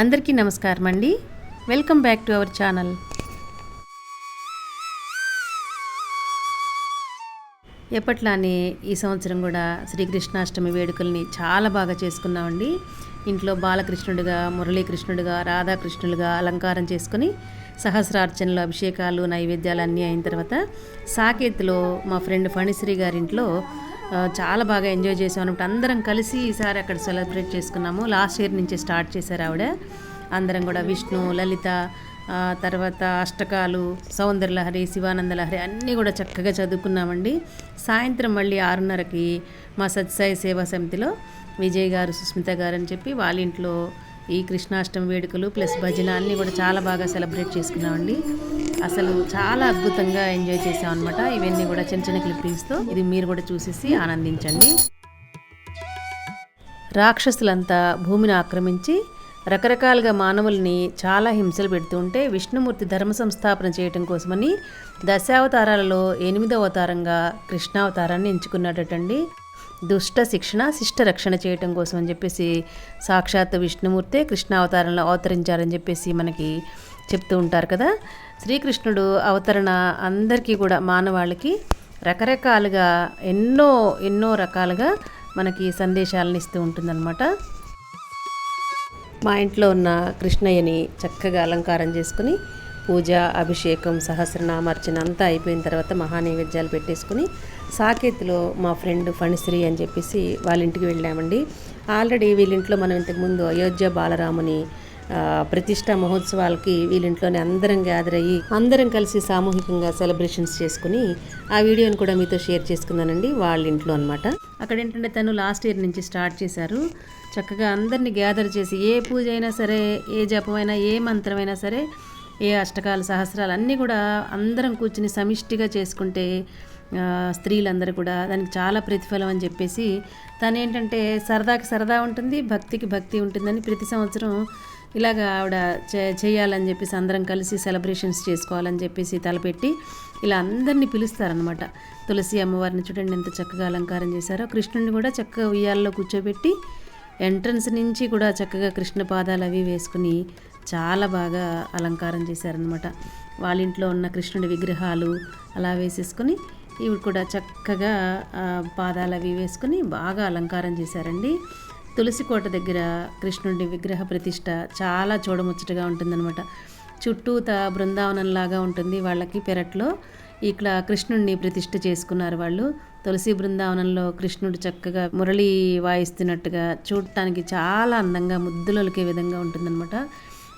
అందరికీ నమస్కారం అండి. Welcome back to our channel. ఎప్పట్లానే ఈ సంవత్సరం కూడా శ్రీకృష్ణాష్టమి వేడుకల్ని చాలా బాగా చేసుకున్నామండి. ఇంట్లో బాలకృష్ణుడిగా మురళీకృష్ణుడిగా రాధాకృష్ణుడిగా అలంకారం చేసుకుని సహస్రార్చనలు అభిషేకాలు నైవేద్యాలు అన్నీ అయిన తర్వాత సాకేత్లో మా ఫ్రెండ్ ఫణిశ్రీ గారింట్లో చాలా బాగా ఎంజాయ్ చేసాం అనమాట అందరం కలిసి ఈసారి అక్కడ సెలబ్రేట్ చేసుకున్నాము. లాస్ట్ ఇయర్ నుంచి స్టార్ట్ చేశారు ఆవిడ. అందరం కూడా విష్ణు లలిత తర్వాత అష్టకాలు సౌందర్యలహరి శివానందలహరి అన్నీ కూడా చక్కగా చదువుకున్నామండి. సాయంత్రం మళ్ళీ ఆరున్నరకి మా సత్సాయి సేవా సమితిలో విజయ్ గారు సుస్మిత గారు అని చెప్పి వాళ్ళ ఇంట్లో ఈ కృష్ణాష్టమి వేడుకలు ప్లస్ భజన అన్నీ కూడా చాలా బాగా సెలబ్రేట్ చేసుకున్నామండి. అసలు చాలా అద్భుతంగా ఎంజాయ్ చేసాం అనమాట ఇవన్నీ కూడా చిన్న చిన్న క్లిప్పింగ్స్తో ఇది మీరు కూడా చూసేసి ఆనందించండి. రాక్షసులంతా భూమిని ఆక్రమించి రకరకాలుగా మానవుల్ని చాలా హింసలు పెడుతుంటే విష్ణుమూర్తి ధర్మ సంస్థాపన చేయటం కోసమని దశావతారాలలో ఎనిమిదవ అవతారంగా కృష్ణావతారాన్ని ఎంచుకున్నాడటండి దుష్ట శిక్షణ శిష్ట రక్షణ చేయటం కోసం అని చెప్పేసి సాక్షాత్ విష్ణుమూర్తే కృష్ణావతారంలో అవతరించారని చెప్పేసి మనకి చెప్తూ ఉంటారు కదా. శ్రీకృష్ణుడు అవతరణ అందరికీ కూడా మానవాళికి రకరకాలుగా ఎన్నో ఎన్నో రకాలుగా మనకి సందేశాలను ఇస్తూ ఉంటుందన్నమాట. మా ఇంట్లో ఉన్న కృష్ణయ్యని చక్కగా అలంకారం చేసుకుని పూజ అభిషేకం సహస్రనామార్చన అంతా అయిపోయిన తర్వాత మహానైవేద్యాలు పెట్టేసుకుని సాకేత్లో మా ఫ్రెండ్ ఫణిశ్రీ అని చెప్పేసి వాళ్ళ ఇంటికి వెళ్ళామండి. ఆల్రెడీ వీళ్ళింట్లో మనం ఇంతకుముందు అయోధ్య బాలరాముని ప్రతిష్ట మహోత్సవాలకి వీళ్ళింట్లోనే అందరం గ్యాదర్ అయ్యి అందరం కలిసి సామూహికంగా సెలబ్రేషన్స్ చేసుకుని ఆ వీడియోని కూడా మీతో షేర్ చేసుకున్నానండి వాళ్ళ ఇంట్లో అనమాట అక్కడ ఏంటంటే తను లాస్ట్ ఇయర్ నుంచి స్టార్ట్ చేశారు. చక్కగా అందరినీ గ్యాదర్ చేసి ఏ పూజ అయినా సరే ఏ జపమైనా ఏ మంత్రమైనా సరే ఏ అష్టకాలు సహస్రాలు అన్నీ కూడా అందరం కూర్చుని సమిష్టిగా చేసుకుంటే స్త్రీలందరూ కూడా దానికి చాలా ప్రతిఫలం అని చెప్పేసి తను ఏంటంటే సరదాకి సరదా ఉంటుంది భక్తికి భక్తి ఉంటుందని ప్రతి సంవత్సరం ఇలాగ ఆవిడ చే- చేయాలని చెప్పేసి అందరం కలిసి సెలబ్రేషన్స్ చేసుకోవాలని చెప్పేసి తలపెట్టి ఇలా అందరినీ పిలుస్తారనమాట తులసి అమ్మవారిని చూడండి ఎంత చక్కగా అలంకారం చేశారో. కృష్ణుడిని కూడా చక్కగా ఉయ్యాల్లో కూర్చోబెట్టి ఎంట్రన్స్ నుంచి కూడా చక్కగా కృష్ణ పాదాలు అవి వేసుకుని చాలా బాగా అలంకారం చేశారనమాట వాళ్ళ ఇంట్లో ఉన్న కృష్ణుడి విగ్రహాలు అలా వేసేసుకుని ఇవి కూడా చక్కగా పాదాలు అవి వేసుకుని బాగా అలంకారం చేశారండి. తులసి కోట దగ్గర కృష్ణుడి విగ్రహ ప్రతిష్ట చాలా చూడముచ్చటగా ఉంటుందన్నమాట. చుట్టూత బృందావనంలాగా ఉంటుంది వాళ్ళకి పెరట్లో. ఇక్కడ కృష్ణుడిని ప్రతిష్ఠ చేసుకున్నారు వాళ్ళు. తులసి బృందావనంలో కృష్ణుడు చక్కగా మురళి వాయిస్తున్నట్టుగా చూడటానికి చాలా అందంగా ముద్దులొలికే విధంగా ఉంటుందన్నమాట.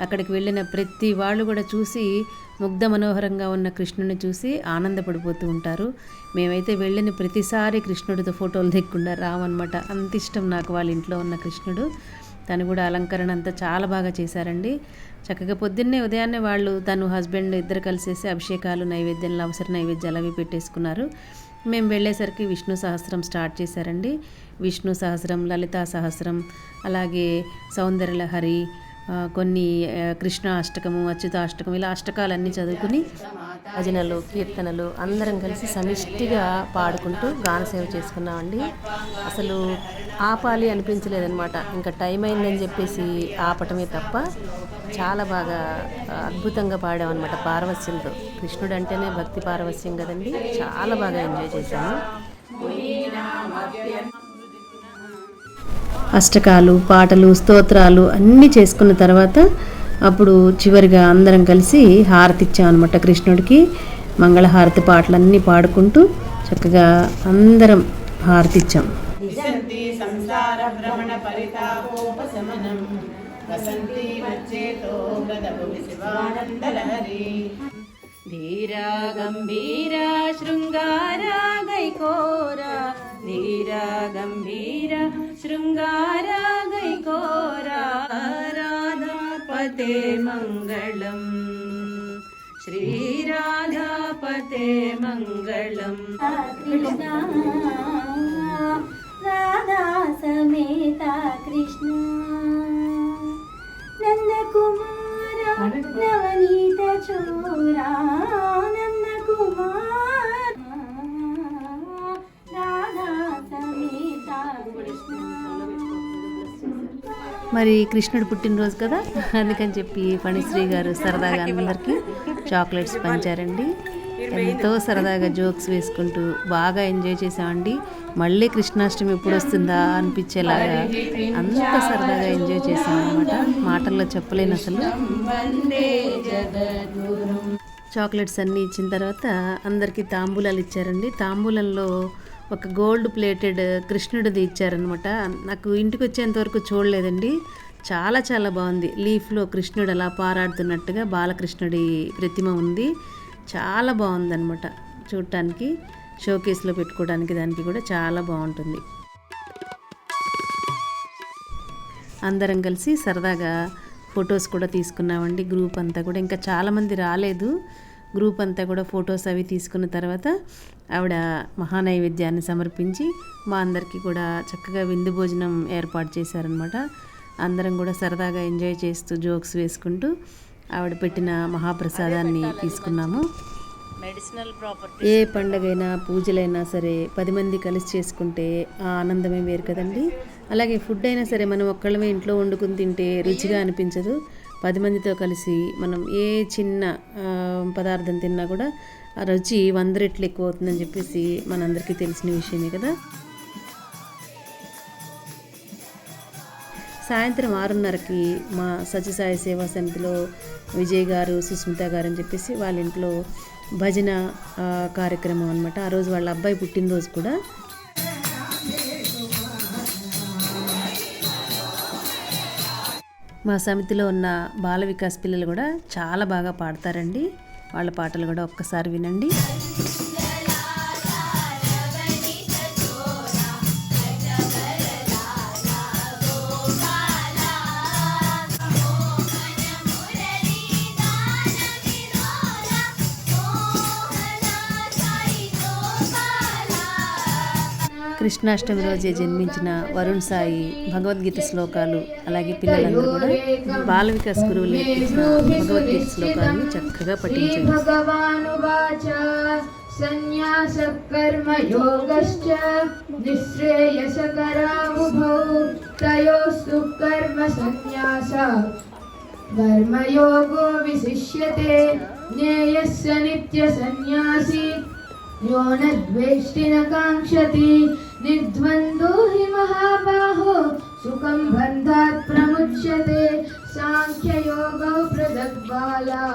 అక్కడికి వెళ్ళిన ప్రతి వాళ్ళు కూడా చూసి ముగ్ధ మనోహరంగా ఉన్న కృష్ణుని చూసి ఆనందపడిపోతూ ఉంటారు. మేమైతే వెళ్ళిన ప్రతిసారి కృష్ణుడితో ఫోటోలు దిక్కుండా రామన్నమాట అంత ఇష్టం నాకు వాళ్ళ ఇంట్లో ఉన్న కృష్ణుడు. తను కూడా అలంకరణ అంతా చాలా బాగా చేశారండి. చక్కగా పొద్దున్నే ఉదయాన్నే వాళ్ళు తను హస్బెండ్ ఇద్దరు కలిసేసి అభిషేకాలు నైవేద్యాలు అవసర నైవేద్యాలు అవి పెట్టేసుకున్నారు. మేము వెళ్ళేసరికి విష్ణు సహస్రం స్టార్ట్ చేశారండి. విష్ణు సహస్రం లలితా సహస్రం అలాగే సౌందర్యలహరి కొన్ని కృష్ణ అష్టకము అచ్యుతాష్టకం ఇలా అష్టకాలన్నీ చదువుకుని భజనలు కీర్తనలు అందరం కలిసి సమిష్టిగా పాడుకుంటూ గానసేవ చేసుకున్నామండి. అసలు ఆపాలి అనిపించలేదన్నమాట. ఇంకా టైం అయిందని చెప్పేసి ఆపటమే తప్ప చాలా బాగా అద్భుతంగా పాడామన్నమాట పారవస్యంతో. కృష్ణుడు అంటేనే భక్తి పారవస్యం కదండి. చాలా బాగా ఎంజాయ్ చేశాము. అష్టకాలు పాటలు స్తోత్రాలు అన్నీ చేసుకున్న తర్వాత అప్పుడు చివరిగా అందరం కలిసి హారతి ఇచ్చామన్నమాట కృష్ణుడికి. మంగళహారతి పాటలన్నీ పాడుకుంటూ చక్కగా అందరం హారతి ఇచ్చాం. విశంతి సంసార భ్రమణ పరితాపోపశమనం. వసంతి వచ్చేతో గదభువి శివానందలహరి. ధీరా గంభీరా శృంగారా గైకోరా ధీరా గంభీరా శృంగారా గైకోరా రాధాపతే మంగళం శ్రీరాధాపతే మంగళం కృష్ణ రాధా మరి కృష్ణుడు పుట్టినరోజు కదా? అందుకని చెప్పి ఫణిశ్రీ గారు సరదాగా అందరికీ చాక్లెట్స్ పంచారండి. ఎంతో సరదాగా జోక్స్ వేసుకుంటూ బాగా ఎంజాయ్ చేసామండి మళ్ళీ కృష్ణాష్టమి ఎప్పుడు వస్తుందా అనిపించేలాగా అంత సరదాగా ఎంజాయ్ చేసాం అనమాట మాటల్లో చెప్పలేను అసలు. చాక్లెట్స్ అన్నీ ఇచ్చిన తర్వాత అందరికీ తాంబూలాలు ఇచ్చారండి. తాంబూలంలో ఒక గోల్డ్ ప్లేటెడ్ కృష్ణుడిది ఇచ్చారనమాట నాకు ఇంటికి వచ్చేంతవరకు చూడలేదండి. చాలా చాలా బాగుంది. లీఫ్లో కృష్ణుడు అలా పారాడుతున్నట్టుగా బాలకృష్ణుడి ప్రతిమ ఉంది. చాలా బాగుందనమాట చూడటానికి. షోకేస్లో పెట్టుకోవడానికి దానికి కూడా చాలా బాగుంటుంది. అందరం కలిసి సరదాగా ఫొటోస్ కూడా తీసుకున్నామండి గ్రూప్ అంతా కూడా. ఇంకా చాలామంది రాలేదు. గ్రూప్ అంతా కూడా ఫొటోస్ అవి తీసుకున్న తర్వాత ఆవిడ మహానైవేద్యాన్ని సమర్పించి మా అందరికీ కూడా చక్కగా విందు భోజనం ఏర్పాటు చేశారనమాట అందరం కూడా సరదాగా ఎంజాయ్ చేస్తూ జోక్స్ వేసుకుంటూ ఆవిడ పెట్టిన మహాప్రసాదాన్ని తీసుకున్నాము. Medicinal property. ఏ పండగైనా పూజలైనా సరే పది మంది కలిసి చేసుకుంటే ఆ ఆనందమే వేరు కదండి. అలాగే ఫుడ్ అయినా సరే మనం ఒక్కళ్ళమే ఇంట్లో వండుకుని తింటే రుచిగా అనిపించదు. పది మందితో కలిసి మనం ఏ చిన్న పదార్థం తిన్నా కూడా రుచి వంద రెట్లు ఎక్కువ అవుతుందని చెప్పేసి మనందరికీ తెలిసిన విషయమే కదా. సాయంత్రం ఆరున్నరకి మా సత్యసాయి సేవా సమితిలో విజయ్ గారు సుస్మిత గారు అని చెప్పేసి వాళ్ళ ఇంట్లో భజన కార్యక్రమం అనమాట ఆ రోజు వాళ్ళ అబ్బాయి పుట్టినరోజు కూడా. మా సమితిలో ఉన్న బాల వికాస్ పిల్లలు కూడా చాలా బాగా పాడతారండి. వాళ్ళ పాటలు కూడా ఒక్కసారి వినండి. కృష్ణాష్టమి రోజే జన్మించిన వరుణ్ సాయి భగవద్గీత శ్లోకాలు అలాగే పిల్లలందరూ కూడా బాలవిక వికాస్ గురువు భగవద్గీత శ్లోకాలను చక్కగా పఠించారు. సన్యాస కర్మ యోగశ్చ నిశ్రేయస కరాముభౌ తయోస్తు కర్మ సన్యాస. కర్మయోగో విశిష్యతే నిత్య సన్యాసి यो न द्वेष्टि न काङ्क्षति। निर्द्वन्द्वो हि महाबाहो, सुखं बन्धात् प्रमुच्यते। साङ्ख्ययोगौ पृथग्बाला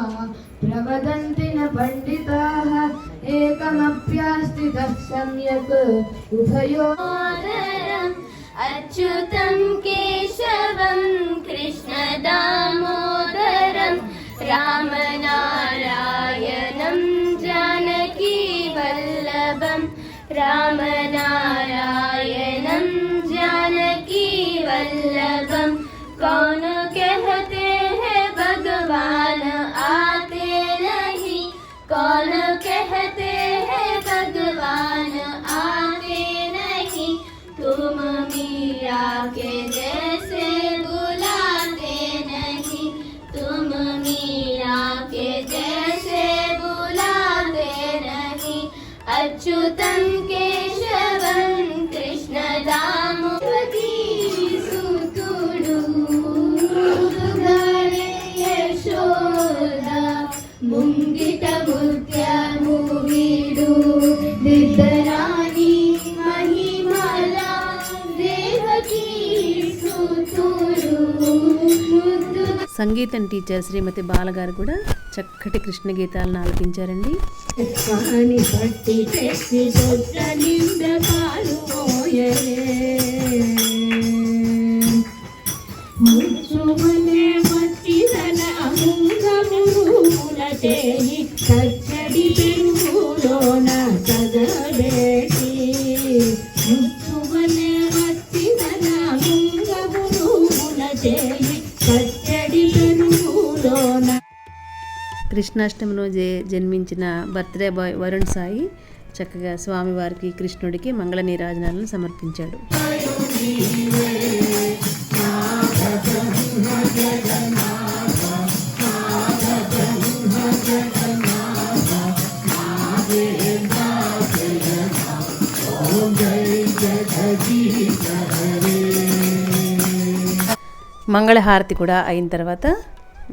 प्रवदन्ति न पण्डिताः। एकमप्यास्थितः सम्यक्। उभयो दामोदरम् अच्युतं केशवं कृष्णदामोदरं रामनारायणं रामनारायणं जानकीवल्लभं कौन कहते हैं भगवान आते नहीं? कौन कहते हैं भगवान आते नहीं? तुम मीरा के ముంగిట ముత్యము వీడు. నిద్రాని మహిమల దేవకీ సుతుడు. ముద్దు సంగీతం టీచర్ శ్రీమతి బాలగారు కూడా చక్కటి కృష్ణ గీతాలను ఆలపించారండి. ముచ్చుమనే చేయి కచ్చడి పెరుగులోన కదబేటి ముచ్చుమనే మచ్చిదన అముంగముల చేయి కచ్చడి పెరుగులోన. కృష్ణాష్టమి రోజే జన్మించిన బర్త్డే బాయ్ వరుణ్ సాయి చక్కగా స్వామివారికి కృష్ణుడికి మంగళ నీరాజనాలను సమర్పించాడు. మంగళహారతి కూడా అయిన తర్వాత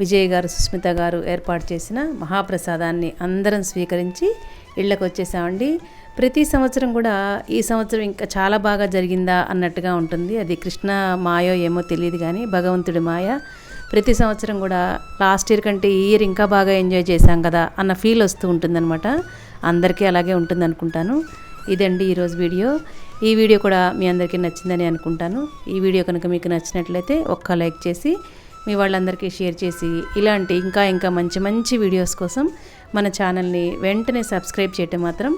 విజయ్ గారు సుస్మిత గారు ఏర్పాటు చేసిన మహాప్రసాదాన్ని అందరం స్వీకరించి ఇళ్ళకి వచ్చేసామండి. ప్రతి సంవత్సరం కూడా ఈ సంవత్సరం ఇంకా చాలా బాగా జరిగిందా అన్నట్టుగా ఉంటుంది. అది కృష్ణ మాయో ఏమో తెలియదు కానీ భగవంతుడి మాయ. ప్రతి సంవత్సరం కూడా లాస్ట్ ఇయర్ కంటే ఈ ఇయర్ ఇంకా బాగా ఎంజాయ్ చేశాం కదా అన్న ఫీల్ వస్తూ ఉంటుందన్నమాట. అందరికీ అలాగే ఉంటుంది అనుకుంటాను ఇదండి ఈరోజు వీడియో. ఈ వీడియో కూడా మీ అందరికీ నచ్చిందని అనుకుంటాను. ఈ వీడియో కనుక మీకు నచ్చినట్లయితే ఒక్క లైక్ చేసి మీ వాళ్ళందరికీ షేర్ చేసి ఇలాంటి ఇంకా ఇంకా మంచి మంచి వీడియోస్ కోసం మన ఛానల్ని వెంటనే సబ్స్క్రైబ్ చేయటం మాత్రం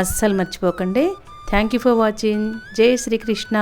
అస్సలు మర్చిపోకండి. Thank you for watching. జై శ్రీకృష్ణ